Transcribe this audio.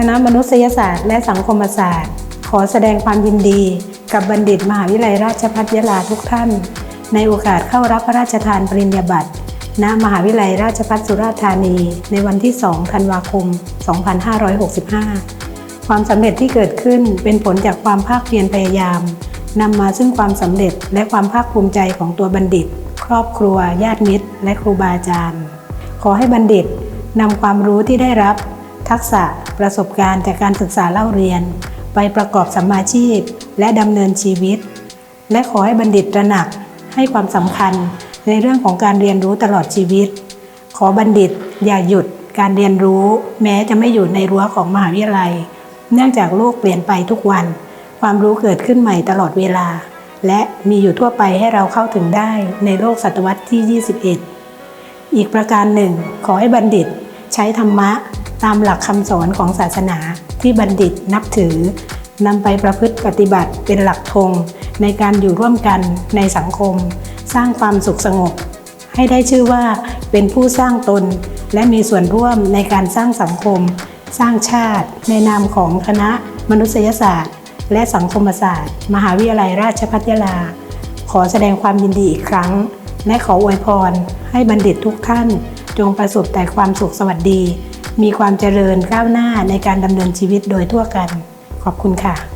คณะมนุษยศาสตร์และสังคมศาสตร์ ขอแสดงความยินดี กับบัณฑิตมหาวิทยาลัยราชภัฏยะลาทุกท่าน ในโอกาสเข้ารับพระราชทานปริญญาบัตรณมหาวิทยาลัยราชภัฏสุราษฎร์ธานี ในวันที่ 2 ธันวาคม 2565 ความสำเร็จที่เกิดขึ้นเป็นผลจากความภาคเพียรพยายามนำมาซึ่งความสำเร็จและความภาคภูมิใจของตัวบัณฑิต ครอบครัว ญาติมิตร และครูบาอาจารย์ ขอให้บัณฑิตนำความรู้ที่ได้รับ ทักษะประสบการณ์จากการศึกษาเล่าเรียน ไปประกอบสัมมาชีพ และดำเนินชีวิต และขอให้บัณฑิตตระหนักให้ความสำคัญในเรื่องของการเรียนรู้ตลอดชีวิต ขอบัณฑิตอย่าหยุดการเรียนรู้ แม้จะไม่อยู่ในรั้วของมหาวิทยาลัย เนื่องจากโลกเปลี่ยนไปทุกวัน ความรู้เกิดขึ้นใหม่ตลอดเวลา และมีอยู่ทั่วไปให้เราเข้าถึงได้ในโลกศตวรรษที่ 21 อีกประการหนึ่ง ขอให้บัณฑิตใช้ธรรมะตามหลักคำสอนของศาสนาที่บัณฑิตนับถือนำไปประพฤติปฏิบัติเป็นหลักธงในการอยู่ร่วมกันในสังคม สร้างความสุขสงบ ให้ได้ชื่อว่าเป็นผู้สร้างตน และมีส่วนร่วมในการสร้างสังคม สร้างชาติ ในนามของคณะมนุษยศาสตร์ และสังคมศาสตร์ มหาวิทยาลัยราชภัฏยาลา ขอแสดงความยินดีอีกครั้ง และขออวยพร ให้บัณฑิตทุกท่าน จงประสบแต่ความสุขสวัสดี มีความเจริญก้าวหน้าในการดำเนินชีวิตโดยทั่วกัน ขอบคุณค่ะ